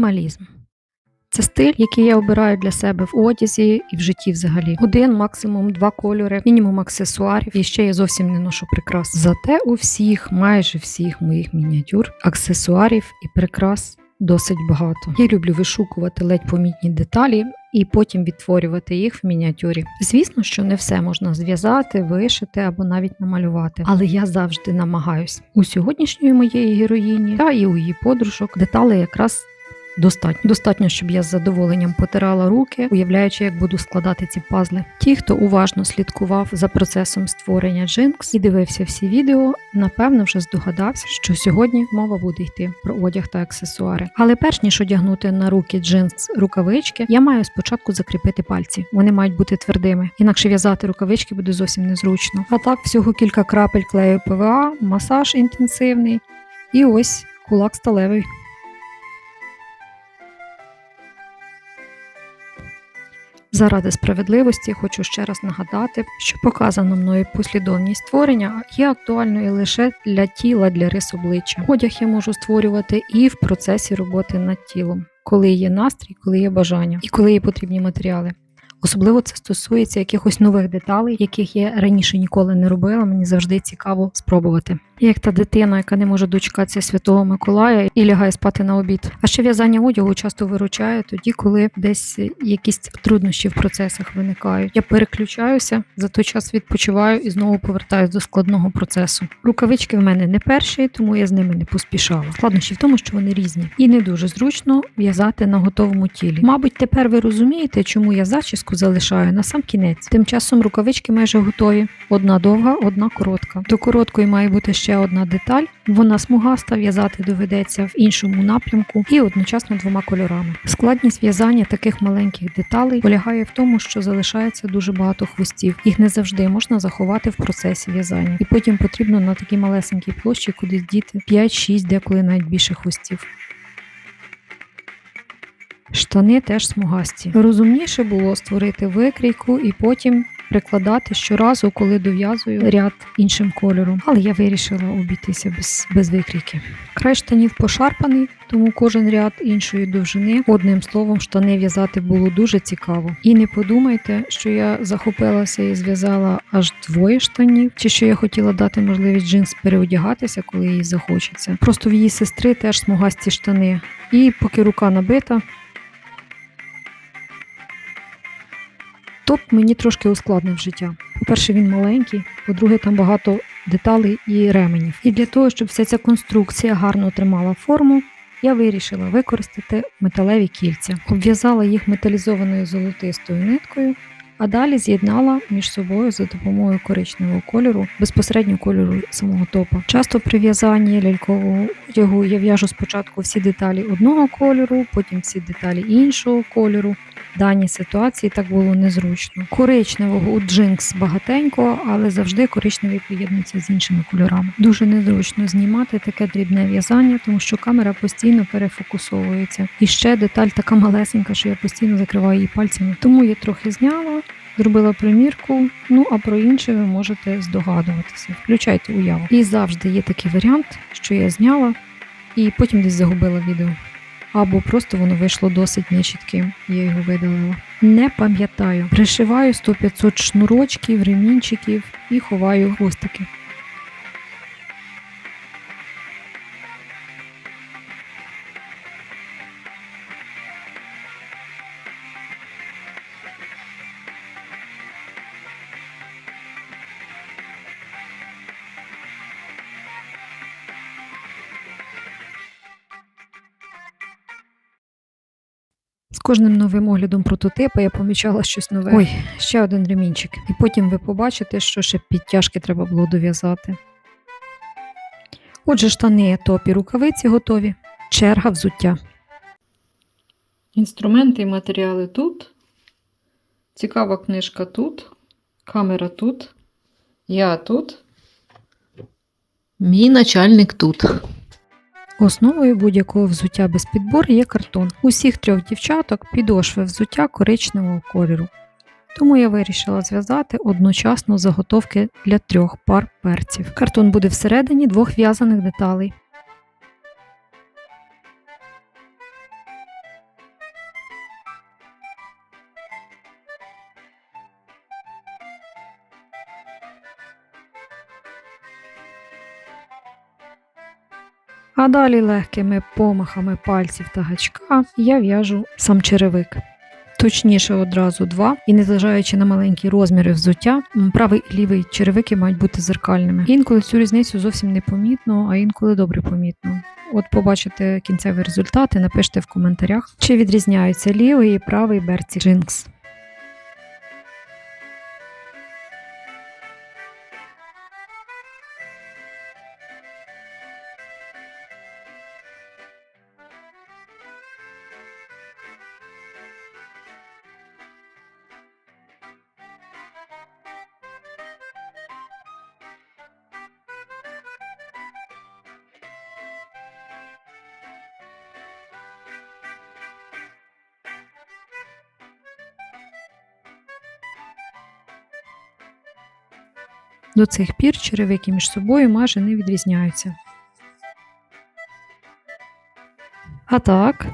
Мінімалізм. Це стиль, який я обираю для себе в одязі і в житті взагалі. Один, максимум два кольори, мінімум аксесуарів, і ще я зовсім не ношу прикрас. Зате у всіх, майже всіх моїх мініатюр, аксесуарів і прикрас досить багато. Я люблю вишукувати ледь помітні деталі і потім відтворювати їх в мініатюрі. Звісно, що не все можна зв'язати, вишити або навіть намалювати, але я завжди намагаюсь. У сьогоднішньої моєї героїні та і у її подружок деталей якраз. Достатньо достатньо, щоб я з задоволенням потирала руки, уявляючи, як буду складати ці пазли. Ті, хто уважно слідкував за процесом створення Jinx і дивився всі відео, напевно вже здогадався, що сьогодні мова буде йти про одяг та аксесуари. Але перш ніж одягнути на руки Jinx рукавички, я маю спочатку закріпити пальці. Вони мають бути твердими, інакше в'язати рукавички буде зовсім незручно. А так, всього кілька крапель клею ПВА, масаж інтенсивний, і ось кулак сталевий. Заради справедливості хочу ще раз нагадати, що показана мною послідовність створення є актуальною лише для тіла, для рис обличчя. Одяг я можу створювати і в процесі роботи над тілом, коли є настрій, коли є бажання і коли є потрібні матеріали. Особливо це стосується якихось нових деталей, яких я раніше ніколи не робила. Мені завжди цікаво спробувати. Як та дитина, яка не може дочекатися Святого Миколая і лягає спати на обід. А ще в'язання одягу часто виручає тоді, коли десь якісь труднощі в процесах виникають. Я переключаюся, за той час відпочиваю і знову повертаюся до складного процесу. Рукавички в мене не перші, тому я з ними не поспішала. Складнощі в тому, що вони різні, і не дуже зручно в'язати на готовому тілі. Мабуть, тепер ви розумієте, чому я зачіску залишаю на сам кінець. Тим часом рукавички майже готові. Одна довга, одна коротка. До короткої має бути ще одна деталь. Вона смугаста, в'язати доведеться в іншому напрямку і одночасно двома кольорами. Складність в'язання таких маленьких деталей полягає в тому, що залишається дуже багато хвостів. Їх не завжди можна заховати в процесі в'язання, і потім потрібно на такій малесенькій площі кудись діти 5-6, деколи навіть більше хвостів. Штани теж смугасті. Розумніше було створити викрійку і потім прикладати щоразу, коли дов'язую ряд іншим кольором. Але я вирішила обійтися без, без викрійки. Край штанів пошарпаний, тому кожен ряд іншої довжини. Одним словом, штани в'язати було дуже цікаво. І не подумайте, що я захопилася і зв'язала аж двоє штанів, чи що я хотіла дати можливість джинс переодягатися, коли їй захочеться. Просто в її сестри теж смугасті штани. І поки рука набита. Топ мені трошки ускладнив життя. По-перше, він маленький, по-друге, там багато деталей і ременів. І для того, щоб вся ця конструкція гарно тримала форму, я вирішила використати металеві кільця, обв'язала їх металізованою золотистою ниткою, а далі з'єднала між собою за допомогою коричневого кольору, безпосередньо кольору самого топа. Часто при в'язанні лялькового одягу я в'яжу спочатку всі деталі одного кольору, потім всі деталі іншого кольору. В даній ситуації так було незручно. Коричневого у джинкс багатенько, але завжди коричневий поєднується з іншими кольорами. Дуже незручно знімати таке дрібне в'язання, тому що камера постійно перефокусовується. І ще деталь така малесенька, що я постійно закриваю її пальцями. Тому я трохи зняла. Зробила примірку, ну а про інше ви можете здогадуватися. Включайте уяву. І завжди є такий варіант, що я зняла і потім десь загубила відео або просто воно вийшло досить нечітким, я його видалила. Не пам'ятаю. Пришиваю 100-500 шнурочків, ремінчиків і ховаю хвостики. Кожним новим оглядом прототипа я помічала щось нове. Ой, ще один ремінчик. І потім ви побачите, що ще підтяжки треба було дов'язати. Отже, штани, топі, рукавиці готові. Черга взуття. Інструменти і матеріали тут. Цікава книжка тут. Камера тут. Я тут. Мій начальник тут. Основою будь-якого взуття без підбору є картон. Усіх трьох дівчаток підошви взуття коричневого кольору. Тому я вирішила зв'язати одночасно заготовки для трьох пар перців. Картон буде всередині двох в'язаних деталей. А далі легкими помахами пальців та гачка я в'яжу сам черевик. Точніше одразу два, і незважаючи на маленькі розміри взуття, правий і лівий черевики мають бути зеркальними. Інколи цю різницю зовсім не помітно, а інколи добре помітно. От побачите кінцеві результати, напишіть в коментарях, чи відрізняються лівий і правий берці джинкс. До цих пір черевики між собою майже не відрізняються. А так.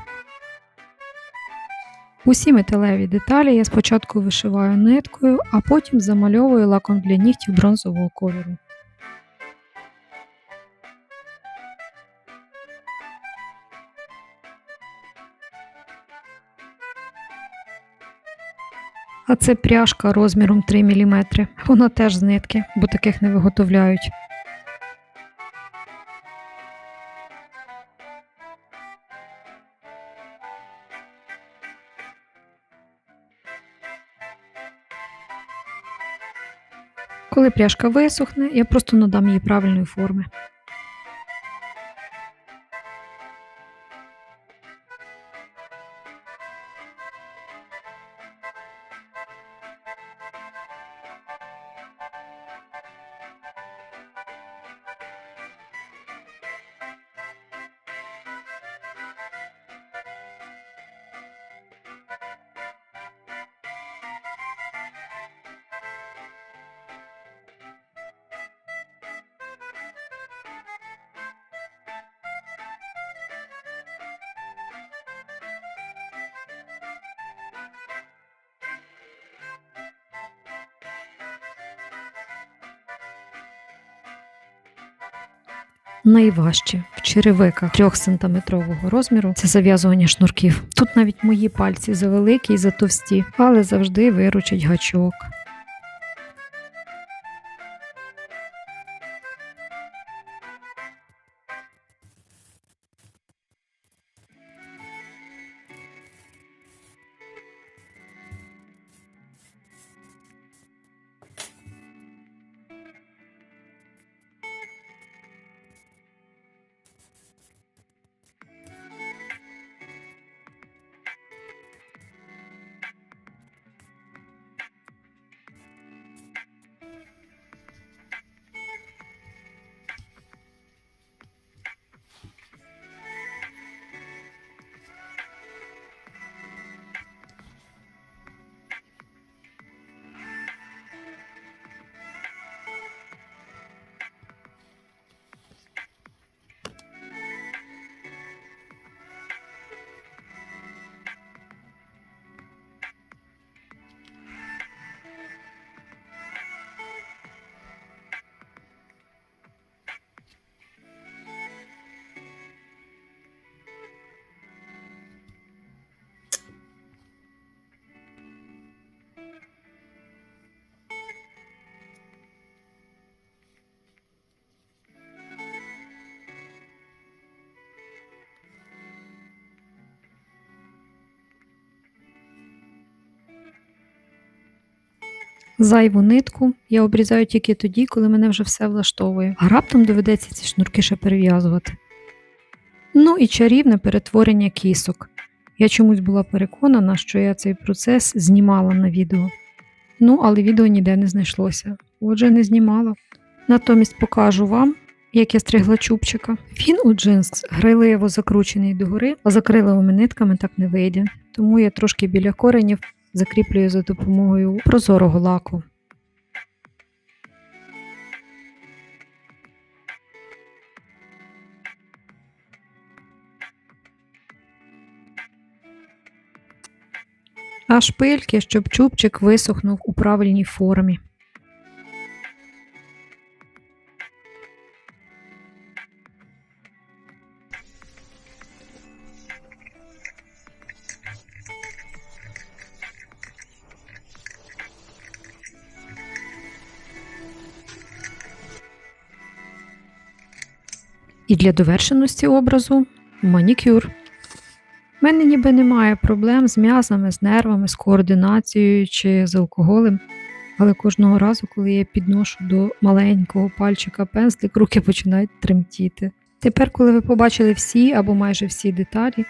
Усі металеві деталі я спочатку вишиваю ниткою, а потім замальовую лаком для нігтів бронзового кольору. А це пряжка розміром 3 мм. Вона теж з нитки, бо таких не виготовляють. Коли пряжка висохне, я просто надам їй правильної форми. Найважче в черевиках 3-сантиметрового розміру це зав'язування шнурків. Тут навіть мої пальці завеликі і затовсті, але завжди виручить гачок. Зайву нитку я обрізаю тільки тоді, коли мене вже все влаштовує, а раптом доведеться ці шнурки ще перев'язувати. Ну і чарівне перетворення кісок. Я чомусь була переконана, що я цей процес знімала на відео. Ну, але відео ніде не знайшлося. Отже, не знімала. Натомість покажу вам, як я стригла чубчика. Він у джинс грайливо закручений догори, а з акриловими нитками так не вийде. Тому я трошки біля коренів закріплюю за допомогою прозорого лаку. А шпильки, щоб чубчик висохнув у правильній формі. І для довершеності образу манікюр. У мене ніби немає проблем з м'язами, з нервами, з координацією чи з алкоголем. Але кожного разу, коли я підношу до маленького пальчика пензлик, руки починають тремтіти. Тепер, коли ви побачили всі або майже всі деталі,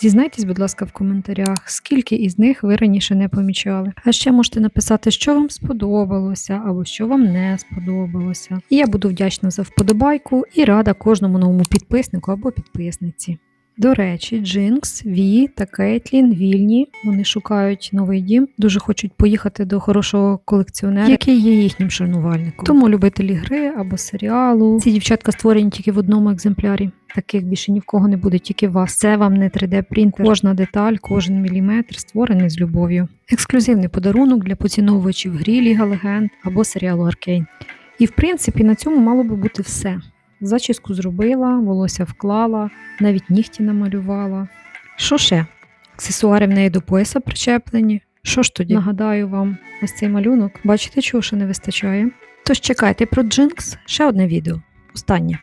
зізнайтесь, будь ласка, в коментарях, скільки із них ви раніше не помічали. А ще можете написати, що вам сподобалося або що вам не сподобалося. І я буду вдячна за вподобайку і рада кожному новому підписнику або підписниці. До речі, Джинкс, Ві та Кейтлін вільні. Вони шукають новий дім, дуже хочуть поїхати до хорошого колекціонера, який є їхнім шанувальником. Тому любителі гри або серіалу. Ці дівчатка створені тільки в одному екземплярі. Таких більше ні в кого не буде, тільки вас. Це вам не 3D принтер. Кожна деталь, кожен міліметр створений з любов'ю. Ексклюзивний подарунок для поціновувачів грі Ліга Легенд або серіалу Аркейн. І в принципі на цьому мало би бути все. Зачіску зробила, волосся вклала, навіть нігті намалювала. Що ще? Аксесуари в неї до пояса причеплені. Що ж тоді? Нагадаю вам, ось цей малюнок. Бачите, чого ще не вистачає? Тож чекайте про Джинкс ще одне відео. Останнє.